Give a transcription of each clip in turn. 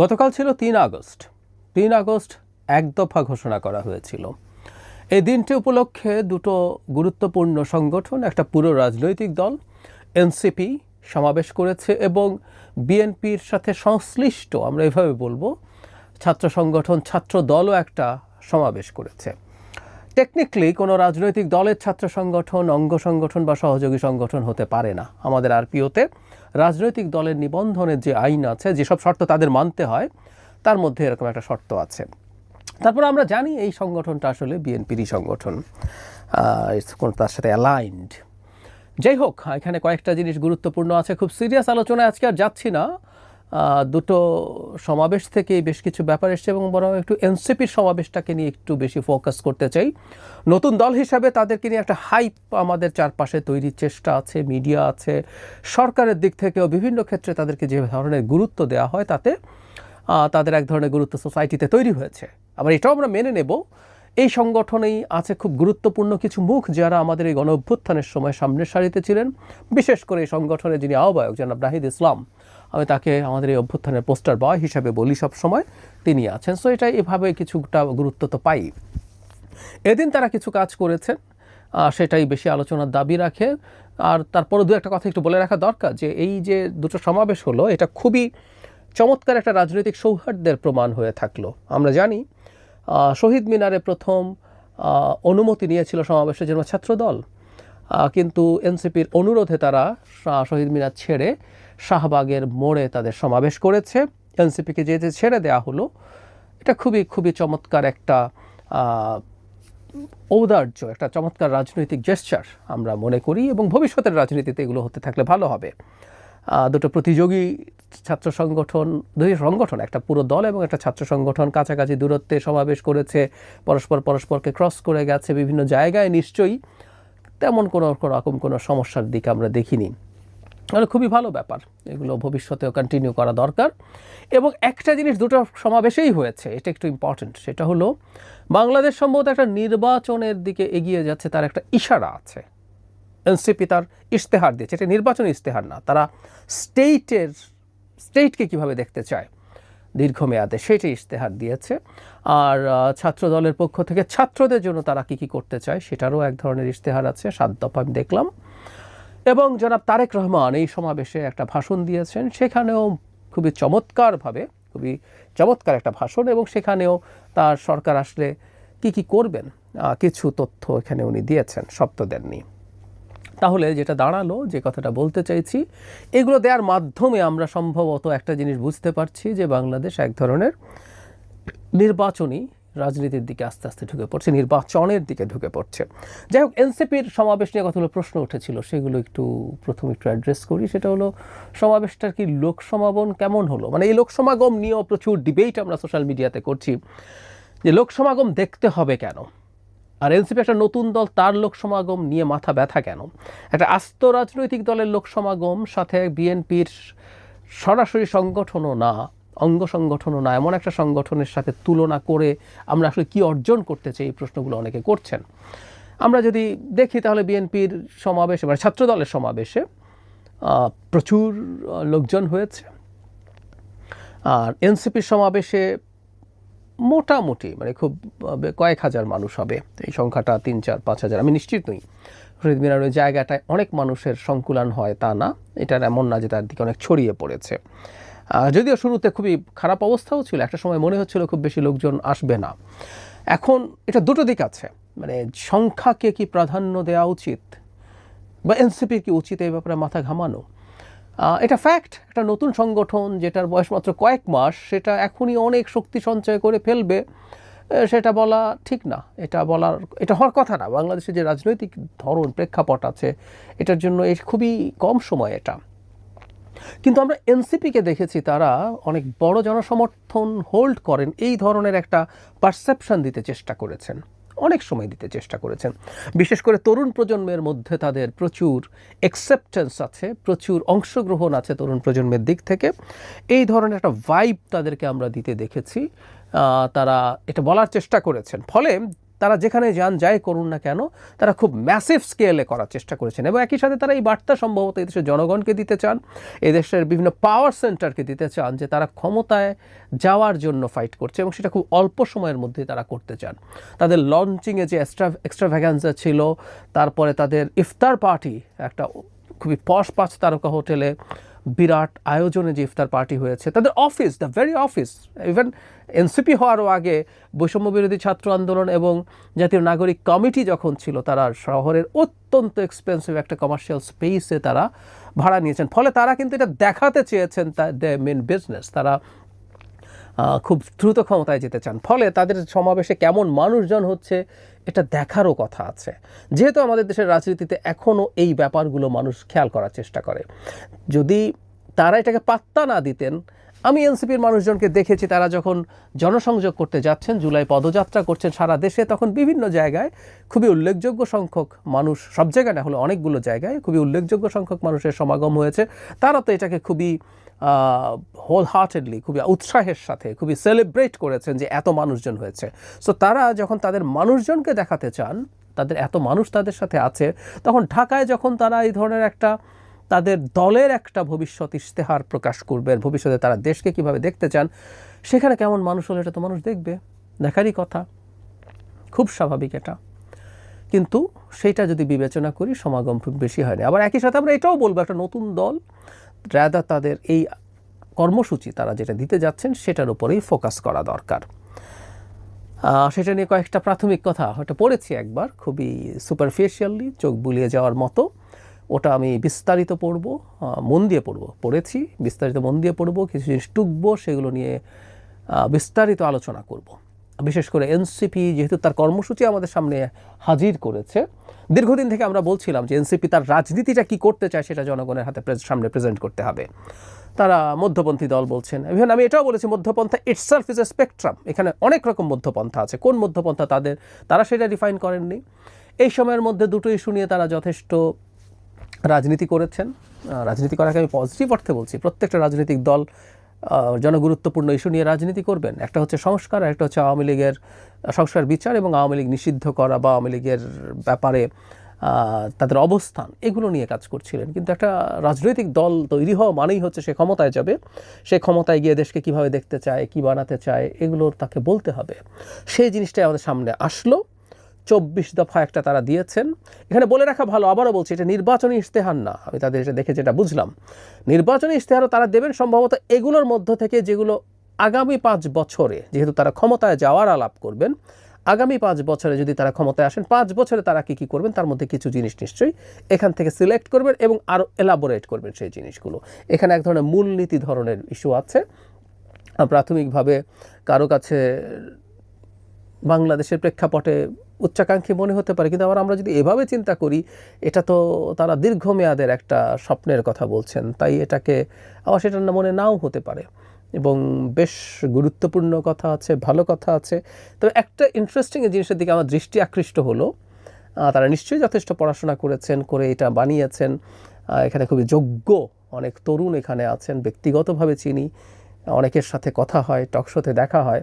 গতকাল ছিল তিন আগস্ট। তিন আগস্ট এক দফা ঘোষণা করা হয়েছিল। এই দিনটি উপলক্ষে দুটো গুরুত্বপূর্ণ সংগঠন, একটা পুরো রাজনৈতিক দল, এনসিপি, সমাবেশ করেছে এবং বিএনপির সাথে সংশ্লিষ্ট, আমরা এভাবে বলব, ছাত্র সংগঠন, ছাত্র দলও একটা সমাবেশ করেছে। টেকনিক্যালি কোনো রাজনৈতিক দলের ছাত্র সংগঠন, অঙ্গ সংগঠন বা সহযোগী সংগঠন হতে পারে না আমাদের আরপিওতে। রাজনৈতিক দলের নিবন্ধনের যে আইন আছে, যেসব শর্ত তাদের মানতে হয়, তার মধ্যে এরকম একটা শর্ত আছে। তারপর আমরা জানি এই সংগঠনটা আসলে বিএনপিরই সংগঠন তার সাথে অ্যালাইন্ড যাই হোক, এখানে কয়েকটা জিনিস গুরুত্বপূর্ণ আছে। খুব সিরিয়াস আলোচনায় আজকে আর যাচ্ছি না। দুটো সমাবেশ থেকে বেশ কিছু ব্যাপার এসছে এবং বরং একটু এনসিপির সমাবেশটাকে নিয়ে একটু বেশি ফোকাস করতে চাই। নতুন দল হিসাবে তাদেরকে নিয়ে একটা হাইপ আমাদের চারপাশে তৈরির চেষ্টা আছে, মিডিয়া আছে, সরকারের দিক থেকেও বিভিন্ন ক্ষেত্রে তাদেরকে যে ধরনের গুরুত্ব দেওয়া হয় তাতে তাদের এক ধরনের গুরুত্ব সোসাইটিতে তৈরি হয়েছে। আবার এটাও আমরা মেনে নেব। এই সংগঠনেই আছে খুব গুরুত্বপূর্ণ কিছু মুখ যারা আমাদের এই গণ অভ্যুত্থানের সময় সামনের সারিতে ছিলেন। বিশেষ করে এই সংগঠনের যিনি আহ্বায়ক জনাব নাহিদ ইসলাম। আমি তাকে আমাদের এই অভ্যুত্থানের পোস্টার বয় হিসাবে বলি সব সময় তিনি আছেন। সো এটা এভাবে কিছুটা গুরুত্ব তো পাই। এদিন তারা কিছু কাজ করেছেন। সেটাই বেশি আলোচনার দাবি রাখে। আর তারপরে দু একটা কথা একটু বলে রাখা দরকার যে, এই যে দুটো সমাবেশ হলো, এটা খুবই চমৎকার একটা রাজনৈতিক সৌহার্দ্যের প্রমাণ হয়ে থাকল। আমরা জানি শহীদ মিনারে প্রথম অনুমতি নিয়েছিল সমাবেশের জন্য ছাত্রদল। কিন্তু এনসিপির অনুরোধে তারা শহীদ মিনার ছেড়ে শাহবাগের মোড়ে তাদের সমাবেশ করেছে। এনসিপিকে যে যে ছেড়ে দেওয়া হলো, এটা খুবই খুবই চমৎকার একটা ঔদার্য, একটা চমৎকার রাজনৈতিক জেস্চার আমরা মনে করি এবং ভবিষ্যতের রাজনীতিতে এগুলো হতে থাকলে ভালো হবে। দুটো প্রতিযোগী ছাত্র সংগঠন, দুই সংগঠন, একটা পুরো দল এবং একটা ছাত্র সংগঠন কাছাকাছি দূরত্বে সমাবেশ করেছে। পরস্পর পরস্পরকে ক্রস করে গেছে বিভিন্ন জায়গায় নিশ্চয়ই। তেমন কোনো রকম কোনো সমস্যার দিকে আমরা দেখিনি। তাহলে খুবই ভালো ব্যাপার। এগুলো ভবিষ্যতেও কন্টিনিউ করা দরকার। এবং একটা জিনিস দুটো সমাবেশেই হয়েছে, এটা একটু ইম্পর্ট্যান্ট সেটা হলো বাংলাদেশ সম্ভবত একটা নির্বাচনের দিকে এগিয়ে যাচ্ছে, তার একটা ইশারা আছে। এনসিপি তার ইশতেহার দিয়েছে এটা নির্বাচনী ইশতেহার না, তারা স্টেটের স্টেটকে কীভাবে দেখতে চায়? দীর্ঘমেয়াদে। সেটি ইশতেহার দিয়েছে। আর ছাত্র দলের পক্ষ থেকে ছাত্রদের জন্য তারা কি কি করতে চায় সেটারও এক ধরনের ইশতেহার আছে, সাত দফা আমি দেখলাম। এবং জনাব তারেক রহমান এই সমাবেশে একটা ভাষণ দিয়েছেন। সেখানেও খুবই চমৎকারভাবে, খুবই চমৎকার একটা ভাষণ এবং সেখানেও তার সরকার আসলে কি কি করবেন কিছু তথ্য এখানে উনি দিয়েছেন তো দেননি তাহলে যেটা দাঁড়াল, যে কথাটা বলতে চাইছি, এগুলো দেওয়ার মাধ্যমে আমরা সম্ভবত একটা জিনিস বুঝতে পারছি যে বাংলাদেশ এক ধরনের নির্বাচনী রাজনীতির দিকে আস্তে আস্তে ঢুকে পড়ছে, নির্বাচনের দিকে ঢুকে পড়ছে। যাই হোক, এনসিপির সমাবেশ নিয়ে কতগুলো প্রশ্ন উঠেছিল সেগুলো একটু প্রথম একটু অ্যাড্রেস করি। সেটা হলো, সমাবেশটার কি লোক সমাগম কেমন হলো? মানে এই লোক সমাগম নিয়েও প্রচুর ডিবেট আমরা সোশ্যাল মিডিয়াতে করছি, যে লোক সমাগম দেখতে হবে কেন? আর এনসিপি একটা নতুন দল, তার লোক সমাগম নিয়ে মাথা ব্যথা কেন? একটা আস্ত রাজনৈতিক দলের লোক সমাগম সাথে বিএনপির সরাসরি সংগঠনও না, অঙ্গ সংগঠনও না, এমন একটা সংগঠনের সাথে তুলনা করে আমরা আসলে কি অর্জন করতে চাই এই প্রশ্নগুলো অনেকে করছেন। আমরা যদি দেখি তাহলে বিএনপির সমাবেশে মানে ছাত্র দলের সমাবেশে প্রচুর লোকজন হয়েছে। আর এনসিপির সমাবেশে মোটামুটি মানে খুব কয়েক হাজার মানুষ হবে। এই সংখ্যাটা তিন, চার, পাঁচ হাজার। আমি নিশ্চিত নই। শহীদ মিনার ওই জায়গাটায় অনেক মানুষের সংকুলান হয় তা না। এটার এমন না যে তার দিকে অনেক ছড়িয়ে পড়েছে। যদিও শুরুতে খুবই খারাপ অবস্থাও ছিল, একটা সময় মনে হচ্ছিল খুব বেশি লোকজন আসবে না। এখন এটা দুটো দিক আছে। মানে সংখ্যাকে কি প্রাধান্য দেওয়া উচিত? বা এনসিপির কি উচিত এই ব্যাপারে মাথা ঘামানো? এটা ফ্যাক্ট একটা নতুন সংগঠন যেটার বয়স মাত্র কয়েক মাস, সেটা এখনই অনেক শক্তি সঞ্চয় করে ফেলবে সেটা বলা ঠিক না। এটা বলার, এটা হওয়ার কথা না। বাংলাদেশে যে রাজনৈতিক ধরন, প্রেক্ষাপট আছে, এটার জন্য এই খুবই কম সময় এটা। কিন্তু আমরা এনসিপিকে দেখেছি, তারা অনেক বড় জনসমর্থন হোল্ড করেন, এই ধরনের একটা পারসেপশন দিতে চেষ্টা করেছেন। অনেক সময় দিতে চেষ্টা করেছেন। বিশেষ করে তরুণ প্রজন্মের মধ্যে তাদের প্রচুর অ্যাকসেপ্টেন্স আছে, প্রচুর অংশগ্রহণ আছে তরুণ প্রজন্মের দিক থেকে। এই ধরনের একটা ভাইব তাদেরকে আমরা দিতে দেখেছি। তারা এটা বলার চেষ্টা করেছেন। ফলে তারা যেখানে যান, যাই করুন না কেন, তারা খুব ম্যাসিভ স্কেলে করার চেষ্টা করেছেন এবং একই সাথে তারা এই বার্তা সম্ভবত এই দেশের জনগণকে দিতে চান এই দেশের বিভিন্ন পাওয়ার সেন্টারকে দিতে চান যে তারা ক্ষমতায় যাওয়ার জন্য ফাইট করছে এবং সেটা খুব অল্প সময়ের মধ্যে তারা করতে চান। তাদের লঞ্চিংয়ে যে এক্সট্রা এক্সট্রা ভ্যাগান্সা ছিল, তারপরে তাদের ইফতার পার্টি একটা খুবই পশ পাঁচ তারকা হোটেলে বিরাট আয়োজনে যে ইফতার পার্টি হয়েছে, তাদের office the very office even NCP হওয়ারও আগে বৈষম্য বিরোধী ছাত্র আন্দোলন এবং জাতীয় নাগরিক কমিটি যখন ছিল, তারা শহরের অত্যন্ত এক্সপেন্সিভ একটা কমার্শিয়াল স্পেসে তারা ভাড়া নিয়েছেন। ফলে তারা কিন্তু এটা দেখাতে চেয়েছেন দ্য মেন বিজনেস তারা খুব দ্রুত ক্ষমতায় যেতে চান। ফলে তাদের সমাবেশে কেমন মানুষজন হচ্ছে, এটা দেখারও কথা আছে। যেহেতু আমাদের দেশের রাজনীতিতে এখনও এই ব্যাপারগুলো মানুষ খেয়াল করার চেষ্টা করে। যদি তারা এটাকে পাত্তা না দিতেন, আমি এনসিপির মানুষজনকে দেখেছি, তারা যখন জনসংযোগ করতে যাচ্ছেন, জুলাই পদযাত্রা করছেন সারা দেশে, তখন বিভিন্ন জায়গায় খুবই উল্লেখযোগ্য সংখ্যক মানুষ, সব জায়গায় না, হলো অনেকগুলো জায়গায় খুবই উল্লেখযোগ্য সংখ্যক মানুষের সমাগম হয়েছে। তারা তো এটাকে খুবই হোল হার্টেডলি খুবই উৎসাহের সাথে, খুবই সেলিব্রেট করেছেন যে এত মানুষজন হয়েছে। সো তারা যখন তাদের মানুষজনকে দেখাতে চান, তাদের এত মানুষ তাদের সাথে আছে, তখন ঢাকায় যখন তারা এই ধরনের একটা তাদের দলের একটা ভবিষ্যৎ ইশতেহার প্রকাশ করবেন ভবিষ্যতে তারা দেশকে কীভাবে দেখতে চান, সেখানে কেমন মানুষ হলে এটা তো মানুষ দেখবে। দেখারই কথা। খুব স্বাভাবিক এটা। কিন্তু, সেইটা যদি বিবেচনা করি, সমাগম খুব বেশি হয়নি আবার একই সাথে আমরা এটাও বলব, একটা নতুন দল রাদার তাদের এই কর্মসূচি তারা যেটা দিতে যাচ্ছেন সেটার উপরেই ফোকাস করা দরকার। সেটা নিয়ে কয়েকটা প্রাথমিক কথা হয়তো পড়েছি একবার, খুবই সুপারফিশিয়ালি চোখ বুলিয়ে যাওয়ার মতো। ওটা আমি বিস্তারিত পড়ব মন দিয়ে পড়ব, পড়েছি, বিস্তারিত মন দিয়ে পড়ব, কিছু জিনিস টুকবো, সেগুলো নিয়ে বিস্তারিত আলোচনা করব। বিশেষ করে এনসিপি যেহেতু তার কর্মসূচি আমাদের সামনে হাজির করেছে, দীর্ঘদিন থেকে আমরা বলছিলাম যে এনসিপি তার রাজনীতিটা কি করতে চায় সেটা জনগণের হাতে সামনে প্রেজেন্ট করতে হবে। তারা মধ্যপন্থী দল বলছেন, ইভেন আমি এটাও বলেছি, মধ্যপন্থা ইটসেলফ ইজ এ স্পেকট্রাম এখানে অনেক রকম মধ্যপন্থা আছে। কোন মধ্যপন্থা তাদের, তারা সেটা ডিফাইন করেননি। এই সময়ের মধ্যে দুটো ইস্যু নিয়ে তারা যথেষ্ট রাজনীতি করেছেন। রাজনীতি করাকে আমি পজিটিভ অর্থে বলছি। প্রত্যেকটা রাজনৈতিক দল জনগুরুত্বপূর্ণ ইস্যু নিয়ে রাজনীতি করবেন। একটা হচ্ছে সংস্কার, আর একটা হচ্ছে আওয়ামী লীগের সংস্কার বিচার এবং আওয়ামী লীগ নিষিদ্ধ করা বা আওয়ামী লীগের ব্যাপারে তাদের অবস্থান, এগুলো নিয়ে কাজ করছিলেন। কিন্তু একটা রাজনৈতিক দল তৈরি হওয়া মানেই হচ্ছে সে ক্ষমতায় যাবে। সে ক্ষমতায় গিয়ে দেশকে কীভাবে দেখতে চায়, কি বানাতে চায় এগুলো তাকে বলতে হবে। সেই জিনিসটাই আমাদের সামনে আসলো। চব্বিশ দফা একটা তারা দিয়েছেন। এখানে বলে রাখা ভালো, আবারও বলছি, এটা নির্বাচনী ইশতেহার না। আমি তাদের এটা দেখে যেটা বুঝলাম। নির্বাচনী ইশতেহারও তারা দেবেন সম্ভবত এগুলোর মধ্য থেকে যেগুলো আগামী পাঁচ বছরে, যেহেতু তারা ক্ষমতায় যাওয়ার আলাপ করবেন, আগামী পাঁচ বছরে যদি তারা ক্ষমতায় আসেন, পাঁচ বছরে তারা কী কী করবেন, তার মধ্যে কিছু জিনিস নিশ্চয়ই এখান থেকে সিলেক্ট করবেন এবং আরও এলাবোরেট করবেন সেই জিনিসগুলো। এখানে এক ধরনের মূলনীতি ধরনের ইস্যু আছে। প্রাথমিকভাবে কারও কাছে বাংলাদেশের প্রেক্ষাপটে উচ্চাকাঙ্ক্ষী মনে হতে পারে, কিন্তু আবার আমরা যদি এভাবে চিন্তা করি, এটা তো তারা দীর্ঘমেয়াদের একটা স্বপ্নের কথা বলছেন, তাই এটাকে আবার সেটা মনে নাও হতে পারে। এবং বেশ গুরুত্বপূর্ণ কথা আছে, ভালো কথা আছে। তবে একটা ইন্টারেস্টিং জিনিসের দিকে আমার দৃষ্টি আকৃষ্ট হলো তারা নিশ্চয়ই যথেষ্ট পড়াশোনা করেছেন, করে এটা বানিয়েছেন এখানে খুবই যোগ্য অনেক তরুণ এখানে আছেন, ব্যক্তিগতভাবে চিনি, অনেকের সাথে কথা হয় টকশোতে দেখা হয়।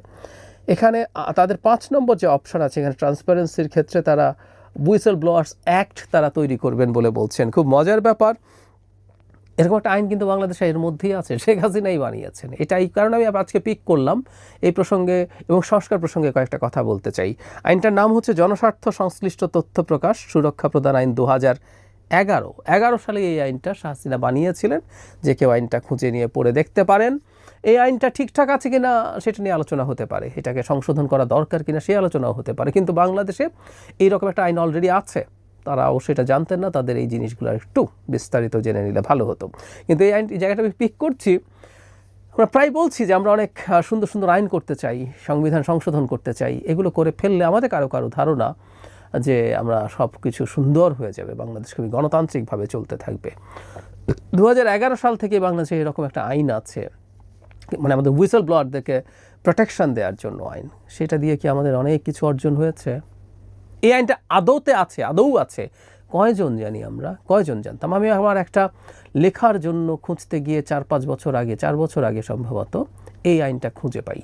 এখানে তাদের পাঁচ নম্বর যে অপশন আছে, এখানে ট্রান্সপারেন্সির ক্ষেত্রে তারা বুইসেল ব্লোয়ার্স অ্যাক্ট তারা তৈরি করবেন বলে বলছেন। খুব মজার ব্যাপার। এরকম একটা আইন কিন্তু বাংলাদেশে এর মধ্যেই আছে, শেখ হাসিনাই বানিয়েছেন। এটা এই কারণে আমি আজকে পিক করলাম এই প্রসঙ্গে এবং সংস্কার প্রসঙ্গে কয়েকটা কথা বলতে চাই। আইনটার নাম হচ্ছে জনস্বার্থ সংশ্লিষ্ট তথ্য প্রকাশ, সুরক্ষা প্রদান আইন দু হাজার এগারো। এগারো সালে এই আইনটা শাহ হাসিনা বানিয়েছিলেন, যে কেউ আইনটা খুঁজে নিয়ে পড়ে দেখতে পারেন। এই আইনটা ঠিকঠাক আছে কিনা সেটা নিয়ে আলোচনা হতে পারে। এটাকে সংশোধন করা দরকার কিনা সেই আলোচনাও হতে পারে। কিন্তু বাংলাদেশে এইরকম একটা আইন অলরেডি আছে। তারাও সেটা জানতেন না, তাদের এই জিনিসগুলো একটু বিস্তারিত জেনে নিলে ভালো হতো। কিন্তু এই আইন এই জায়গাটা আমি পিক করছি, আমরা প্রায় বলছি যে আমরা অনেক সুন্দর সুন্দর আইন করতে চাই, সংবিধান সংশোধন করতে চাই। এগুলো করে ফেললে আমাদের কারও কারও ধারণা যে আমরা সব কিছু সুন্দর হয়ে যাবে। বাংলাদেশ খুবই গণতান্ত্রিকভাবে চলতে থাকবে। দু হাজার এগারো সাল থেকে বাংলাদেশে এরকম একটা আইন আছে। মানে আমাদের হুইসেল ব্লোয়ারদেরকে প্রোটেকশন দেওয়ার জন্য আইন। সেটা দিয়ে কি আমাদের অনেক কিছু অর্জন হয়েছে? এই আইনটা আদৌতে আছে, আদৌ আছে। কয়জন জানি আমরা, কয়জন জানতাম? আমি আমার একটা লেখার জন্য খুঁজতে গিয়ে চার পাঁচ বছর আগে, চার বছর আগে সম্ভবত এই আইনটা খুঁজে পাই।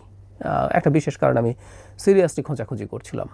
একটা বিশেষ কারণ আমি সিরিয়াসলি খোঁজাখুঁজি করছিলাম।